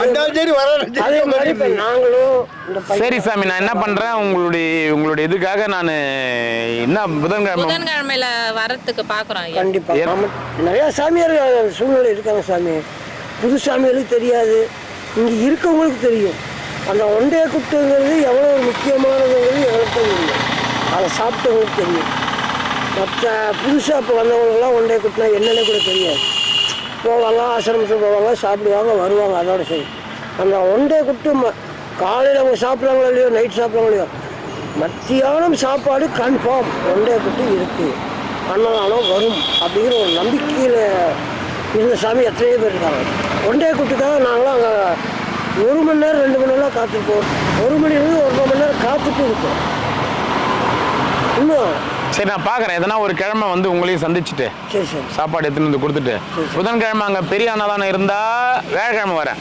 சரி வராலும் சரி. அதே மாதிரி இப்போ நாங்களும் இந்த பையன் சரி சாமி நான் என்ன பண்றேன்? உங்களுடைய உங்களுடைய இதுக்காக நான் என்ன புதன்கிழமை புதன்கிழமையில வரத்துக்கு பாக்குறோம் கண்டிப்பா. நிறைய சாமியார் சூழ்நிலை இருக்காங்க சாமி. புது சாமியாருக்கு தெரியாது. இங்க இருக்கவங்களுக்கு தெரியும். அந்த ஒன்றைய குட்டுங்கிறது எவ்வளோ ஒரு முக்கியமானதுங்கிறது தான் தெரியும். அதை சாப்பிட்டவங்களுக்கு தெரியும். மற்ற புதுசாக இப்போ வந்தவங்களுக்குலாம் ஒன்றைய குட்டினா என்னன்னு கூட தெரியாது. போவாங்க ஆசிரமத்துக்கு போவாங்க சாப்பிடுவாங்க வருவாங்க அதோட சரி. அந்த ஒன்றைய குட்டு ம காலையில் அவங்க சாப்பிட்றாங்களோ இல்லையோ நைட் சாப்பிட்றாங்களோ இல்லையோ மத்தியானம் சாப்பாடு கன்ஃபார்ம் ஒன்றைய குட்டு இருக்குது அன்னதானம் வரும் அப்படிங்கிற ஒரு நம்பிக்கையில் இருந்த சாமி எத்தனையோ பேர் இருக்காங்க. ஒன்றைய குட்டுக்காக நாங்களாம் அங்கே ஒரு மணி நேரம் ரெண்டு மணி நேரம் காத்திருப்போம் ஒரு மணிலேருந்து ஒரு மணி நேரம் காத்துட்டு இருக்கோம். சரி நான் பாக்குறேன் எதனா ஒரு கிழமை வந்து உங்களையும் சந்திச்சுட்டு சாப்பாடு எடுத்துன்னு வந்து கொடுத்துட்டு. புதன்கிழமை அங்க பெரிய அன்னதானம் இருந்தா வியாழக்கிழமை வரேன்.